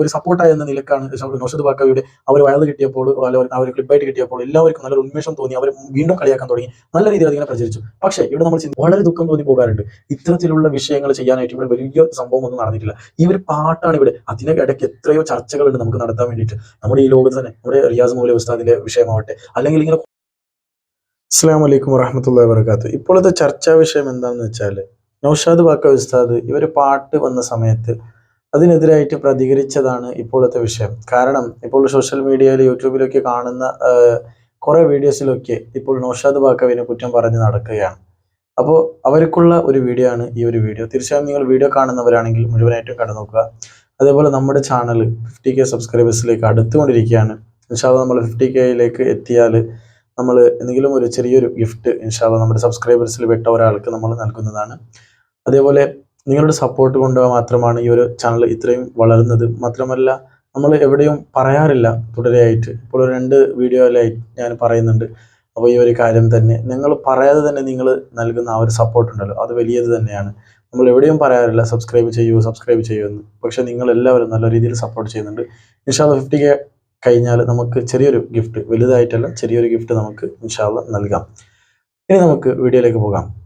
ഒരു സപ്പോർട്ടായി എന്ന നിലക്കാണ് നൗഷദ് ബാക്കവിയുടെ അവർ വഴന്ന് കിട്ടിയപ്പോൾ അവർ ക്ലിപ്പായിട്ട് കിട്ടിയപ്പോൾ എല്ലാവർക്കും നല്ലൊരു ഉന്മേഷം തോന്നി അവർ വീണ്ടും കളിയാക്കാൻ തുടങ്ങി. നല്ല രീതിയിൽ അതിങ്ങനെ പ്രചരിച്ചു. പക്ഷേ ഇവിടെ നമ്മൾ വളരെ ദുഃഖം തോന്നി പോകാറുണ്ട്. ഇത്തരത്തിലുള്ള വിഷയങ്ങൾ ചെയ്യാനായിട്ട് ഇവിടെ വലിയ സംഭവം ഒന്നും നടന്നിട്ടില്ല. ഈ ഒരു പാട്ടാണ് ഇവിടെ അതിന് ഇടയ്ക്ക് എത്രയോ ചർച്ചകളുണ്ട് നമുക്ക് നടത്താൻ വേണ്ടിയിട്ട്. നമ്മുടെ ഈ ലോകത്ത് തന്നെ നമ്മുടെ റിയാസ് മൗലി ഉസ്താദിന്റെ വിഷയമാവട്ടെ അല്ലെങ്കിൽ ഇങ്ങനെ അസ്സാം വലൈക്കും വറഹമത്തല്ല വർക്കാത്ത് ഇപ്പോഴത്തെ ചർച്ചാ വിഷയം എന്താണെന്ന് വെച്ചാൽ നൗഷാദ് ബാക്ക ഉസ്താദ് ഇവർ പാട്ട് വന്ന സമയത്ത് അതിനെതിരായിട്ട് പ്രതികരിച്ചതാണ് ഇപ്പോഴത്തെ വിഷയം. കാരണം ഇപ്പോൾ സോഷ്യൽ മീഡിയയിൽ യൂട്യൂബിലൊക്കെ കാണുന്ന കുറേ വീഡിയോസിലൊക്കെ ഇപ്പോൾ നൗഷാദ് ബാക്കവിനെ കുറ്റം പറഞ്ഞ് നടക്കുകയാണ്. അപ്പോൾ അവർക്കുള്ള ഒരു വീഡിയോ ആണ് ഈ ഒരു വീഡിയോ. തീർച്ചയായും നിങ്ങൾ വീഡിയോ കാണുന്നവരാണെങ്കിൽ മുഴുവനായിട്ടും കണ്ടു നോക്കുക. അതേപോലെ നമ്മുടെ ചാനൽ ഫിഫ്റ്റി കെ സബ്സ്ക്രൈബേഴ്സിലേക്ക് അടുത്തുകൊണ്ടിരിക്കുകയാണ്. ഇൻഷാല്ല നമ്മൾ ഫിഫ്റ്റി കെയിലേക്ക് എത്തിയാൽ നമ്മൾ എന്തെങ്കിലും ഒരു ചെറിയൊരു ഗിഫ്റ്റ് ഇൻഷാല്ല നമ്മുടെ സബ്സ്ക്രൈബേഴ്സിൽ പെട്ട ഒരാൾക്ക് നമ്മൾ നൽകുന്നതാണ്. അതേപോലെ നിങ്ങളുടെ സപ്പോർട്ട് കൊണ്ട് മാത്രമാണ് ഈ ഒരു ചാനൽ ഇത്രയും വളരുന്നത് മാത്രമല്ല നമ്മൾ എവിടെയും പറയാറില്ല തുടരെയായിട്ട്. ഇപ്പോൾ രണ്ട് വീഡിയോയിലായി ഞാൻ പറയുന്നുണ്ട്. അപ്പോൾ ഈ ഒരു കാര്യം തന്നെ. നിങ്ങൾ പറയാതെ തന്നെ നിങ്ങൾ നൽകുന്ന ആ ഒരു സപ്പോർട്ട് ഉണ്ടല്ലോ. അത് വലിയത് തന്നെയാണ്. നമ്മൾ എവിടെയും പറയാറില്ല സബ്സ്ക്രൈബ് ചെയ്യൂ സബ്സ്ക്രൈബ് ചെയ്യൂ എന്ന്. പക്ഷെ നിങ്ങൾ എല്ലാവരും നല്ല രീതിയിൽ സപ്പോർട്ട് ചെയ്യുന്നുണ്ട്. ഇൻഷാല്ല ഫിഫ്റ്റി കെ കഴിഞ്ഞാൽ നമുക്ക് ചെറിയൊരു ഗിഫ്റ്റ് വലുതായിട്ടല്ല ചെറിയൊരു ഗിഫ്റ്റ് നമുക്ക് ഇൻഷാല്ല നൽകാം. ഇനി നമുക്ക് വീഡിയോയിലേക്ക് പോകാം.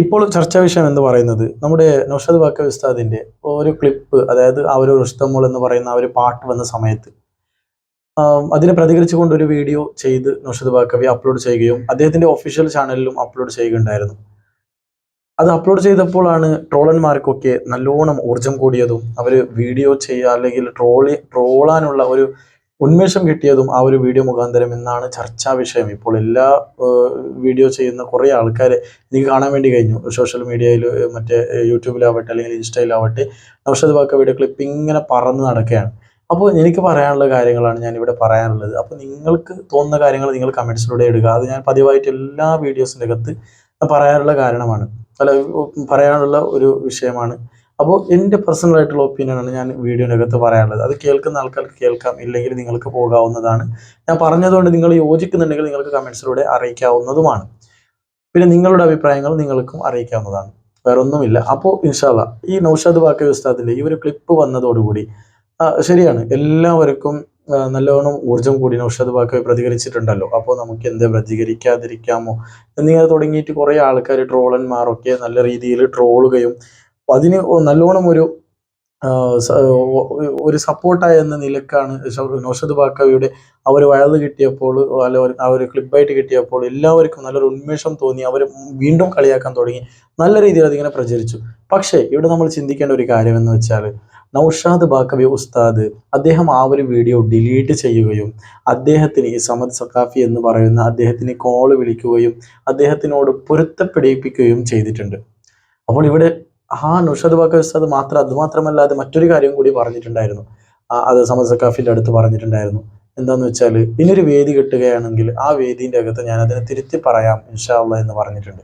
ഇപ്പോൾ ചർച്ചാ വിഷയം എന്ന് പറയുന്നത് നമ്മുടെ നൗഷദ് വാക്ക ഉസ്താദിന്റെ ഒരു ക്ലിപ്പ് അതായത് ആ ഒരു റുസ്തമോൾ എന്ന് പറയുന്ന ആ ഒരു പാട്ട് വന്ന സമയത്ത്. അതിനെ പ്രതികരിച്ചുകൊണ്ട് ഒരു വീഡിയോ ചെയ്ത് നൗഷദ് വാക്കവി അപ്ലോഡ് ചെയ്യുകയും അദ്ദേഹത്തിന്റെ ഒഫീഷ്യൽ ചാനലിലും അപ്ലോഡ് ചെയ്യുകയുണ്ടായിരുന്നു. അത് അപ്ലോഡ് ചെയ്തപ്പോഴാണ് ട്രോളന്മാർക്കൊക്കെ നല്ലോണം ഊർജം കൂടിയതും അവർ വീഡിയോ ചെയ്യുക അല്ലെങ്കിൽ ട്രോളി ട്രോളാനുള്ള ഒരു ഉന്മേഷം കിട്ടിയതും ആ ഒരു വീഡിയോ മുഖാന്തരം എന്നാണ് ചർച്ചാ വിഷയം. ഇപ്പോൾ എല്ലാ വീഡിയോ ചെയ്യുന്ന കുറേ ആൾക്കാരെ എനിക്ക് കാണാൻ വേണ്ടി കഴിഞ്ഞു. സോഷ്യൽ മീഡിയയിൽ മറ്റേ യൂട്യൂബിലാവട്ടെ അല്ലെങ്കിൽ ഇൻസ്റ്റയിലാവട്ടെ വാക്ക വീഡിയോ ക്ലിപ്പ് ഇങ്ങനെ പറന്ന് നടക്കുകയാണ്. അപ്പോൾ എനിക്ക് പറയാനുള്ള കാര്യങ്ങളാണ് ഞാൻ ഇവിടെ പറയാനുള്ളത്. അപ്പോൾ നിങ്ങൾക്ക് തോന്നുന്ന കാര്യങ്ങൾ നിങ്ങൾ കമൻസിലൂടെ ഇടുക. അത് ഞാൻ പതിവായിട്ട് എല്ലാ വീഡിയോസിന്റെ അകത്ത് പറയാനുള്ള കാരണമാണ്. അല്ല പറയാനുള്ള ഒരു വിഷയമാണ്. അപ്പോൾ എന്റെ പേഴ്സണൽ ആയിട്ടുള്ള ഒപ്പീനിയനാണ് ഞാൻ വീഡിയോനകത്ത് പറയാനുള്ളത് അത് കേൾക്കുന്ന ആൾക്കാർക്ക് കേൾക്കാം ഇല്ലെങ്കിൽ നിങ്ങൾക്ക് പോകാവുന്നതാണ്. ഞാൻ പറഞ്ഞതുകൊണ്ട് നിങ്ങൾ യോജിക്കുന്നുണ്ടെങ്കിൽ നിങ്ങൾക്ക് കമൻസിലൂടെ അറിയിക്കാവുന്നതുമാണ്. പിന്നെ നിങ്ങളുടെ അഭിപ്രായങ്ങൾ നിങ്ങൾക്കും അറിയിക്കാവുന്നതാണ്. വേറെ ഒന്നുമില്ല അപ്പോൾ ഇൻഷാല്ല ഈ നൗഷാദ് ബാക്കി ഉസ്താദിന്റെ ഈ ഒരു ക്ലിപ്പ് വന്നതോടുകൂടി ശരിയാണ്. എല്ലാവർക്കും നല്ലവണ്ണം ഊർജം കൂടി നൗഷാദ് ബാക്കി പ്രതികരിച്ചിട്ടുണ്ടല്ലോ. അപ്പോൾ നമുക്ക് എന്ത് പ്രതികരിക്കാതിരിക്കാമോ? എന്നിങ്ങനെ തുടങ്ങിയിട്ട് കുറേ ആൾക്കാർ ട്രോളന്മാരൊക്കെ നല്ല രീതിയിൽ ട്രോളുകയും അപ്പൊ അതിന് നല്ലോണം ഒരു ഒരു സപ്പോർട്ടായ എന്ന നിലക്കാണ് നൗഷദ് ബാക്കവിയുടെ ആ ഒരു വയത് കിട്ടിയപ്പോൾ അല്ല ആ ഒരു ക്ലിപ്പായിട്ട് കിട്ടിയപ്പോൾ എല്ലാവർക്കും നല്ലൊരു ഉന്മേഷം തോന്നി. അവർ വീണ്ടും കളിയാക്കാൻ തുടങ്ങി. നല്ല രീതിയിൽ അതിങ്ങനെ പ്രചരിച്ചു. പക്ഷേ ഇവിടെ നമ്മൾ ചിന്തിക്കേണ്ട ഒരു കാര്യം എന്ന് വെച്ചാൽ നൗഷാദ് ബാക്കവി ഉസ്താദ് അദ്ദേഹം ആ ഒരു വീഡിയോ ഡിലീറ്റ് ചെയ്യുകയും അദ്ദേഹത്തിന് ഈ സമദ് സഖാഫി എന്ന് പറയുന്ന അദ്ദേഹത്തിന് കോൾ വിളിക്കുകയും അദ്ദേഹത്തിനോട് പൊരുത്തപ്പെടിപ്പിക്കുകയും ചെയ്തിട്ടുണ്ട്. അപ്പോൾ ഇവിടെ ആ നുഷദ് ബാക്ക ഉസ്താദ് മാത്രം അത് മാത്രമല്ലാതെ മറ്റൊരു കാര്യം കൂടി പറഞ്ഞിട്ടുണ്ടായിരുന്നു. അത് സമദ് അടുത്ത് പറഞ്ഞിട്ടുണ്ടായിരുന്നു. എന്താന്ന് വെച്ചാൽ ഇനിയൊരു വേദി കിട്ടുകയാണെങ്കിൽ ആ വേദിന്റെ അകത്ത് ഞാൻ അതിനെ തിരുത്തി പറയാം ഇൻഷാ അള്ളാ എന്ന് പറഞ്ഞിട്ടുണ്ട്.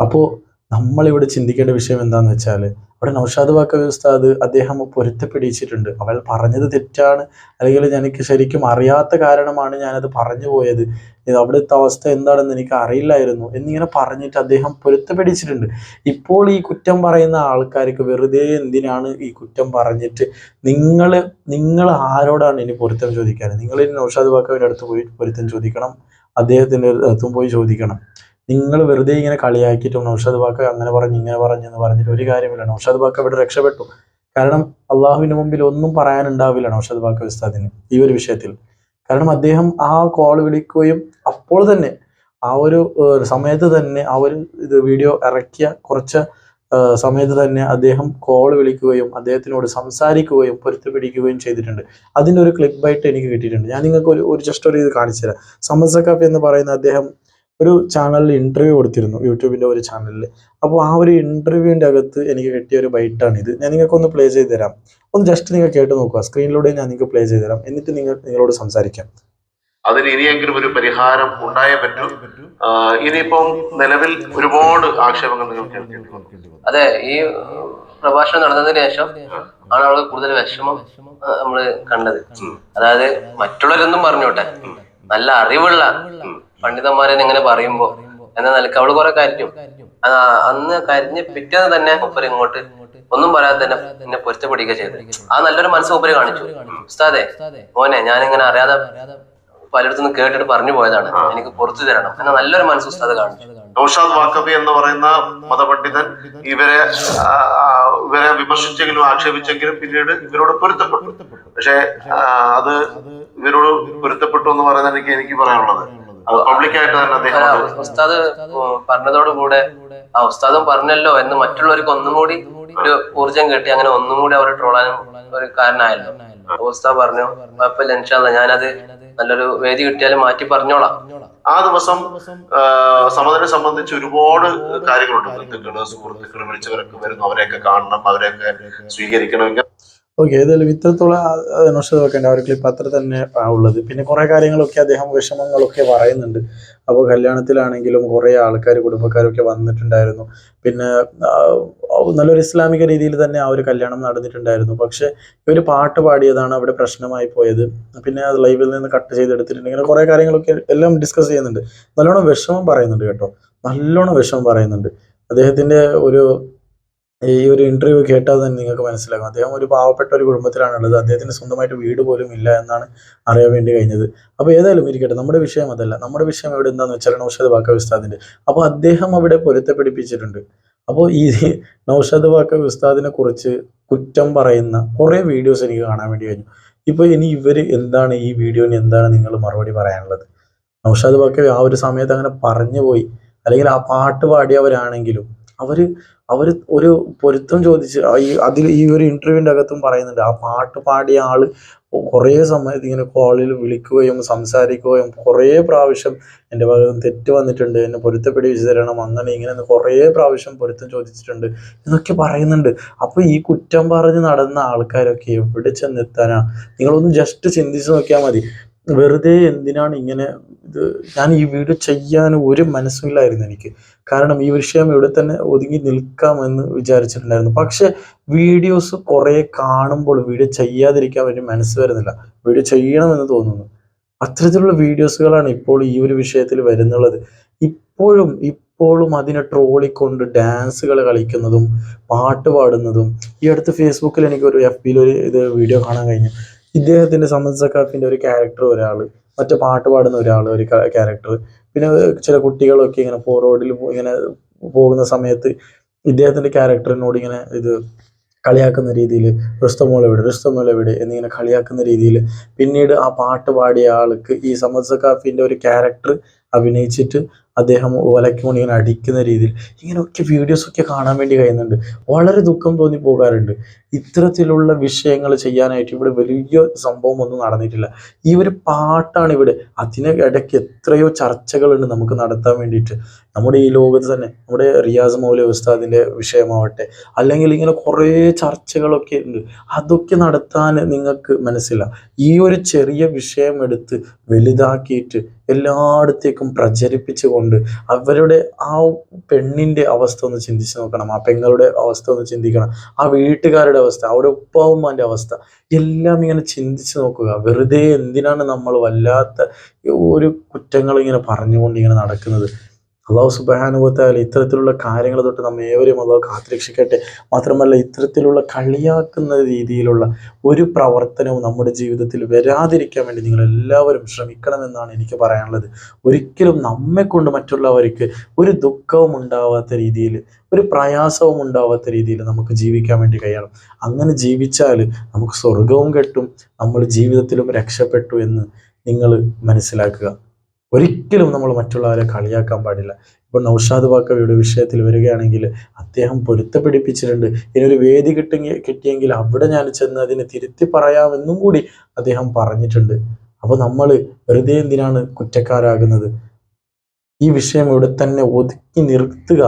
അപ്പോൾ നമ്മളിവിടെ ചിന്തിക്കേണ്ട വിഷയം എന്താന്ന് വെച്ചാൽ അവിടെ നൗഷാദ് ബാക്ക ഉസ്താദ് അദ്ദേഹം പൊരുത്തപ്പെടിച്ചിട്ടുണ്ട് അവൾ പറഞ്ഞത് തെറ്റാണ്. അല്ലെങ്കിൽ എനിക്ക് ശരിക്കും അറിയാത്ത കാരണമാണ് ഞാനത് പറഞ്ഞു പോയത്. ഇത് അവിടുത്തെ അവസ്ഥ എന്താണെന്ന് എനിക്ക് അറിയില്ലായിരുന്നു എന്നിങ്ങനെ പറഞ്ഞിട്ട് അദ്ദേഹം പൊരുത്തപ്പെടിച്ചിട്ടുണ്ട് ഇപ്പോൾ ഈ കുറ്റം പറയുന്ന ആൾക്കാർക്ക് വെറുതെ എന്തിനാണ് ഈ കുറ്റം പറഞ്ഞിട്ട് നിങ്ങൾ നിങ്ങൾ ആരോടാണ് ഇനി പൊരുത്തം ചോദിക്കാൻ നിങ്ങൾ ഇനി നൗഷാദ് വാക്കവിന്റെ അടുത്ത് പോയി പൊരുത്തം ചോദിക്കണം? അദ്ദേഹത്തിന്റെ അടുത്തും പോയി ചോദിക്കണം. നിങ്ങൾ വെറുതെ ഇങ്ങനെ കളിയാക്കിയിട്ട് നൗഷാദ് ബാക്ക അങ്ങനെ പറഞ്ഞു ഇങ്ങനെ പറഞ്ഞു എന്ന് പറഞ്ഞിട്ട് ഒരു കാര്യമില്ല നൗഷാദ് ബാക്ക ഇവിടെ രക്ഷപ്പെട്ടു. കാരണം അള്ളാഹുവിന് മുമ്പിൽ ഒന്നും പറയാനുണ്ടാവില്ല നൗഷാദ് ബാക്ക ഉസ്താദിന് ഈ ഒരു വിഷയത്തിൽ. കാരണം അദ്ദേഹം ആ കോൾ വിളിക്കുകയും അപ്പോൾ തന്നെ ആ ഒരു സമയത്ത് തന്നെ ആ ഒരു ഇത് വീഡിയോ ഇറക്കിയ കുറച്ച് സമയത്ത് തന്നെ അദ്ദേഹം കോൾ വിളിക്കുകയും അദ്ദേഹത്തിനോട് സംസാരിക്കുകയും പൊരുത്തപ്പിടിക്കുകയും ചെയ്തിട്ടുണ്ട്. അതിന്റെ ഒരു ക്ലിപ്പ് ബൈറ്റ് എനിക്ക് കിട്ടിയിട്ടുണ്ട്. ഞാൻ നിങ്ങൾക്ക് ഒരു ഒരു ജസ്റ്റ് ഒരു ഇത് കാണിച്ചു തരാം സമദ് എന്ന് പറയുന്ന അദ്ദേഹം ഒരു ചാനലിൽ ഇന്റർവ്യൂ കൊടുത്തിരുന്നു യൂട്യൂബിന്റെ ഒരു ചാനലിൽ അപ്പോൾ ആ ഒരു ഇന്റർവ്യൂവിന്റെ അകത്ത് എനിക്ക് കിട്ടിയ ഒരു ബൈറ്റാണ് ഇത്. ഞാൻ നിങ്ങൾക്ക് ഒന്ന് പ്ലേ ചെയ്ത് തരാം. ഒന്ന് ജസ്റ്റ് നിങ്ങൾ കേട്ട് നോക്കുക. സ്ക്രീനിലൂടെ ഞാൻ നിങ്ങൾക്ക് പ്ലേ ചെയ്ത് തരാം. എന്നിട്ട് നിങ്ങൾ നിങ്ങളോട് സംസാരിക്കാം. അതിന് ഇനിയെങ്കിലും ഒരു പരിഹാരം ഉണ്ടായേ പറ്റൂ. ഇനിയിപ്പം നിലവിൽ ഒരുപാട് ആക്ഷേപങ്ങൾ നിങ്ങൾ കേൾക്കേണ്ടി അതെ ഈ പ്രഭാഷണം നടന്നതിന് ശേഷം ആണ് അവൾ കൂടുതൽ വിഷമം ആ, നമ്മൾ കണ്ടത്. അതായത് മറ്റുള്ളവരൊന്നും പറഞ്ഞോട്ടെ. നല്ല അറിവുള്ള പണ്ഡിതന്മാരെ ഇങ്ങനെ പറയുമ്പോ എന്ന നിലയ്ക്ക് അവൾ കുറെ കരഞ്ഞു അന്ന് കരഞ്ഞ് പിറ്റേന്ന് തന്നെ മൂപ്പര് ഇങ്ങോട്ട് ഒന്നും പറയാതെ തന്നെ എന്നെ പൊരുത്തപ്പെടുക ചെയ്തു. ആ നല്ലൊരു മനസ്സ് മൂപ്പര് കാണിച്ചു. ഉസ്താദെ മോനെ ഞാനിങ്ങനെ അറിയാതെ പലയിടത്തുനിന്ന് കേട്ടിട്ട് പറഞ്ഞു പോയതാണ്. എനിക്ക് പുറത്തു തരണം എന്ന നല്ലൊരു മനസ്സ് ഉസ്താദ് കാണിച്ചു. നൌഷാദ് വാക്കബി എന്ന് പറയുന്ന മതപണ്ഡിതൻ ഇവരെ ഇവരെ വിമർശിച്ചെങ്കിലും ആക്ഷേപിച്ചെങ്കിലും പിന്നീട് ഇവരോട് പൊരുത്തപ്പെട്ടു. പക്ഷേ അത് ഇവരോട് പൊരുത്തപ്പെട്ടു എന്ന് പറയുന്നത് എനിക്ക് എനിക്ക് പറയാനുള്ളത്. അത് പബ്ലിക്കായിട്ട് കൂടെ ഉസ്താദ് പറഞ്ഞതോടുകൂടെ ആ ഉസ്താദും പറഞ്ഞല്ലോ എന്ന് മറ്റുള്ളവർക്ക് ഒന്നും കൂടി ഒരു ഊർജം കിട്ടി അങ്ങനെ ഒന്നും കൂടി അവർ ട്രോളാനും ഒരു കാരണമായല്ലോ. ഉസ്താദ് പറഞ്ഞു കുഴപ്പമില്ല ഇൻഷാല്ല ഞാനത് നല്ലൊരു വേദി കിട്ടിയാലും മാറ്റി പറഞ്ഞോളാം. ആ ദിവസം സമതനെ സംബന്ധിച്ച് ഒരുപാട് കാര്യങ്ങളുണ്ട്. ബന്ധുക്കൾ സുഹൃത്തുക്കൾ വിളിച്ചവരൊക്കെ വരുന്നു അവരെയൊക്കെ കാണണം അവരെയൊക്കെ സ്വീകരിക്കണമെങ്കിൽ ഓക്കെ ഏതായാലും ഇത്രത്തോളം വെക്കേണ്ട ആ ഒരു ക്ലിപ്പ് അത്ര തന്നെ ഉള്ളത്. പിന്നെ കുറേ കാര്യങ്ങളൊക്കെ അദ്ദേഹം വിഷമങ്ങളൊക്കെ പറയുന്നുണ്ട്. അപ്പോൾ കല്യാണത്തിലാണെങ്കിലും കുറേ ആൾക്കാർ കുടുംബക്കാരൊക്കെ വന്നിട്ടുണ്ടായിരുന്നു. പിന്നെ നല്ലൊരു ഇസ്ലാമിക രീതിയിൽ തന്നെ ആ ഒരു കല്യാണം നടന്നിട്ടുണ്ടായിരുന്നു. പക്ഷേ ഇവർ പാട്ട് പാടിയതാണ് അവിടെ പ്രശ്നമായി പോയത്. പിന്നെ അത് ലൈവിൽ നിന്ന് കട്ട് ചെയ്തെടുത്തിട്ടുണ്ട്. ഇങ്ങനെ കുറേ കാര്യങ്ങളൊക്കെ എല്ലാം ഡിസ്കസ് ചെയ്യുന്നുണ്ട്. നല്ലോണം വിഷമം പറയുന്നുണ്ട് കേട്ടോ. നല്ലോണം വിഷമം പറയുന്നുണ്ട്. അദ്ദേഹത്തിന്റെ ഒരു ഈ ഒരു ഇന്റർവ്യൂ കേട്ടാൽ തന്നെ നിങ്ങൾക്ക് മനസ്സിലാകും. അദ്ദേഹം ഒരു പാവപ്പെട്ട ഒരു കുടുംബത്തിലാണുള്ളത്. അദ്ദേഹത്തിന് സ്വന്തമായിട്ട് വീട് പോലും ഇല്ല എന്നാണ് അറിയാൻ വേണ്ടി കഴിഞ്ഞത്. അപ്പോൾ ഏതായാലും ഇരിക്കട്ടെ. നമ്മുടെ വിഷയം അതല്ല. നമ്മുടെ വിഷയം ഇവിടെ എന്താണെന്ന് വെച്ചാൽ നൗഷാദ് വാക്ക ഉസ്താദിന്റെ അപ്പോൾ അദ്ദേഹം അവിടെ പൊരുത്തപ്പെടിപ്പിച്ചിട്ടുണ്ട്. അപ്പോൾ ഈ നൗഷാദ് വാക്ക ഉസ്താദിനെ കുറിച്ച് കുറ്റം പറയുന്ന കുറേ വീഡിയോസ് എനിക്ക് കാണാൻ വേണ്ടി കഴിഞ്ഞു. ഇപ്പോൾ ഇനി ഇവർ എന്താണ് ഈ വീഡിയോന് എന്താണ് നിങ്ങൾ മറുപടി പറയാനുള്ളത്? നൗഷാദ് വാക്ക ആ ഒരു സമയത്ത് അങ്ങനെ പറഞ്ഞു പോയി അല്ലെങ്കിൽ ആ പാട്ട് പാടിയവരാണെങ്കിലും അവർ അവർ ഒരു പൊരുത്തം ചോദിച്ച് ഈ അതിൽ ഈ ഒരു ഇന്റർവ്യൂവിന്റെ അകത്തും പറയുന്നുണ്ട്. ആ പാട്ട് പാടിയ ആൾ കുറേ സമയത്ത് ഇങ്ങനെ കോളിൽ വിളിക്കുകയും സംസാരിക്കുകയും കുറേ പ്രാവശ്യം എന്റെ ഭാഗത്ത് തെറ്റ് വന്നിട്ടുണ്ട്. എന്നെ പൊരുത്തപ്പെടിച്ച് തരണം. അങ്ങനെ ഇങ്ങനെ കുറേ പ്രാവശ്യം പൊരുത്തം ചോദിച്ചിട്ടുണ്ട് എന്നൊക്കെ പറയുന്നുണ്ട്. അപ്പോൾ ഈ കുറ്റം പറഞ്ഞ് നടന്ന ആൾക്കാരൊക്കെ എവിടെ ചെന്നെത്താനാണ് നിങ്ങളൊന്ന് ജസ്റ്റ് ചിന്തിച്ച് നോക്കിയാൽ മതി. വെറുതെ എന്തിനാണ് ഇങ്ങനെ ഇത്? ഞാൻ ഈ വീഡിയോ ചെയ്യാൻ ഒരു മനസ്സുമില്ലായിരുന്നു എനിക്ക്. കാരണം ഈ വിഷയം ഇവിടെ തന്നെ ഒതുങ്ങി നിൽക്കാമെന്ന് വിചാരിച്ചിട്ടുണ്ടായിരുന്നു. പക്ഷെ വീഡിയോസ് കുറേ കാണുമ്പോൾ വീഡിയോ ചെയ്യാതിരിക്കാൻ വേണ്ടി മനസ്സ് വരുന്നില്ല. വീഡിയോ ചെയ്യണമെന്ന് തോന്നുന്നു. അത്തരത്തിലുള്ള വീഡിയോസുകളാണ് ഇപ്പോൾ ഈ ഒരു വിഷയത്തിൽ വരുന്നുള്ളത്. ഇപ്പോഴും ഇപ്പോഴും അതിനെ ട്രോളിക്കൊണ്ട് ഡാൻസുകൾ കളിക്കുന്നതും പാട്ട് പാടുന്നതും ഈ അടുത്ത് ഫേസ്ബുക്കിൽ എനിക്കൊരു എഫ് ബിയിൽ ഒരു ഇത് വീഡിയോ കാണാൻ കഴിഞ്ഞു. ഇദ്ദേഹത്തിന്റെ സമദ് ഒരു ക്യാരക്ടർ ഒരാൾ മറ്റേ പാട്ട് പാടുന്ന ഒരാൾ ഒരു ക്യാരക്ടർ പിന്നെ ചില കുട്ടികളൊക്കെ ഇങ്ങനെ പോ റോഡിൽ ഇങ്ങനെ പോകുന്ന സമയത്ത് ഇദ്ദേഹത്തിന്റെ ക്യാരക്ടറിനോട് ഇങ്ങനെ ഇത് കളിയാക്കുന്ന രീതിയിൽ റിസ്തമോൾ എവിടെ? എന്നിങ്ങനെ കളിയാക്കുന്ന രീതിയിൽ പിന്നീട് ആ പാട്ട് പാടിയ ആൾക്ക് ഈ സമദ് സക്കാഫിന്റെ ഒരു ക്യാരക്ടർ അഭിനയിച്ചിട്ട് അദ്ദേഹം ഒലയ്ക്കൊണ്ട് ഇങ്ങനെ അടിക്കുന്ന രീതിയിൽ ഇങ്ങനെയൊക്കെ വീഡിയോസൊക്കെ കാണാൻ വേണ്ടി കഴിയുന്നുണ്ട്. വളരെ ദുഃഖം തോന്നി പോകാറുണ്ട്. ഇത്തരത്തിലുള്ള വിഷയങ്ങൾ ചെയ്യാനായിട്ട് ഇവിടെ വലിയ സംഭവം ഒന്നും നടന്നിട്ടില്ല. ഈ ഒരു പാട്ടാണ് ഇവിടെ. അതിന് ഇടയ്ക്ക് എത്രയോ ചർച്ചകളുണ്ട് നമുക്ക് നടത്താൻ വേണ്ടിയിട്ട്. നമ്മുടെ ഈ ലോകത്ത് തന്നെ നമ്മുടെ റിയാസ് മൗലി ഉസ്താദിന്റെ വിഷയമാവട്ടെ അല്ലെങ്കിൽ ഇങ്ങനെ കുറേ ചർച്ചകളൊക്കെ ഉണ്ട്. അതൊക്കെ നടത്താൻ നിങ്ങൾക്ക് മനസ്സില്ല ഈ ഒരു ചെറിയ വിഷയം എടുത്ത് വലുതാക്കിയിട്ട് എല്ലായിടത്തേക്കും പ്രചരിപ്പിച്ചുകൊണ്ട് അവരുടെ ആ പെണ്ണിന്റെ അവസ്ഥ ഒന്ന് ചിന്തിച്ച് നോക്കണം ആ പെങ്ങളുടെ അവസ്ഥ ഒന്ന് ചിന്തിക്കണം ആ വീട്ടുകാരുടെ അവസ്ഥ അവരുടെ ഉപ്പാവുമാന്റെ അവസ്ഥ എല്ലാം ഇങ്ങനെ ചിന്തിച്ച് നോക്കുക. വെറുതെ എന്തിനാണ് നമ്മൾ വല്ലാത്ത ഒരു കുറ്റങ്ങൾ ഇങ്ങനെ പറഞ്ഞുകൊണ്ട് ഇങ്ങനെ നടക്കുന്നത്? അള്ളാഹു സുബാനുഭവത്താൽ ഇത്തരത്തിലുള്ള കാര്യങ്ങൾ തൊട്ട് നമ്മെ ഏവരെയും അള്ളാഹു കാത്തുരക്ഷിക്കട്ടെ. മാത്രമല്ല ഇത്തരത്തിലുള്ള കളിയാക്കുന്ന രീതിയിലുള്ള ഒരു പ്രവർത്തനവും നമ്മുടെ ജീവിതത്തിൽ വരാതിരിക്കാൻ വേണ്ടി നിങ്ങൾ എല്ലാവരും ശ്രമിക്കണമെന്നാണ് എനിക്ക് പറയാനുള്ളത്. ഒരിക്കലും നമ്മെ കൊണ്ട് മറ്റുള്ളവർക്ക് ഒരു ദുഃഖവും ഉണ്ടാവാത്ത രീതിയിൽ ഒരു പ്രയാസവും ഉണ്ടാവാത്ത രീതിയിൽ നമുക്ക് ജീവിക്കാൻ വേണ്ടി കഴിയണം. അങ്ങനെ ജീവിച്ചാൽ നമുക്ക് സ്വർഗവും കെട്ടും നമ്മൾ ജീവിതത്തിലും രക്ഷപ്പെട്ടു എന്ന് നിങ്ങൾ മനസ്സിലാക്കുക. ഒരിക്കലും നമ്മൾ മറ്റുള്ളവരെ കളിയാക്കാൻ പാടില്ല. ഇപ്പോൾ നൗഷാദ് ബാക്കവിയുടെ വിഷയത്തിൽ വരികയാണെങ്കിൽ അദ്ദേഹം പൊരുത്തപ്പെടിപ്പിച്ചിട്ടുണ്ട്. ഇനിയൊരു വേദി കിട്ടി കിട്ടിയെങ്കിൽ അവിടെ ഞാൻ ചെന്ന് അതിനെ തിരുത്തി പറയാമെന്നും കൂടി അദ്ദേഹം പറഞ്ഞിട്ടുണ്ട്. അപ്പോൾ നമ്മൾ വെറുതെ എന്തിനാണ് കുറ്റക്കാരാകുന്നത്? ഈ വിഷയം ഇവിടെ തന്നെ ഒതുക്കി നിർത്തുക.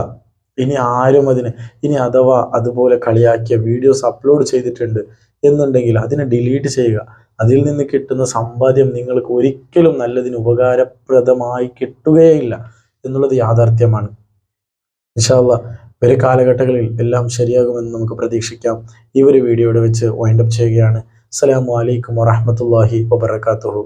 ഇനി ആരും അതിന് ഇനി അഥവാ അതുപോലെ കളിയാക്കിയ വീഡിയോസ് അപ്ലോഡ് ചെയ്തിട്ടുണ്ട്. എന്നുണ്ടെങ്കിൽ അതിനെ ഡിലീറ്റ് ചെയ്യുക. അതിൽ നിന്ന് കിട്ടുന്ന സമ്പാദ്യം നിങ്ങൾക്ക് ഒരിക്കലും നല്ലതിന് ഉപകാരപ്രദമായി കിട്ടുകയില്ല എന്നുള്ളത് യാഥാർത്ഥ്യമാണ്. ഇൻഷാല്ല വരും കാലഘട്ടങ്ങളിൽ എല്ലാം ശരിയാകുമെന്ന് നമുക്ക് പ്രതീക്ഷിക്കാം. ഈ ഒരു വീഡിയോയുടെ വെച്ച് വൈൻഡപ്പ് ചെയ്യുകയാണ്. അസ്സലാമു അലൈക്കും വറഹമത്തല്ലാഹി വബറകാതുഹു.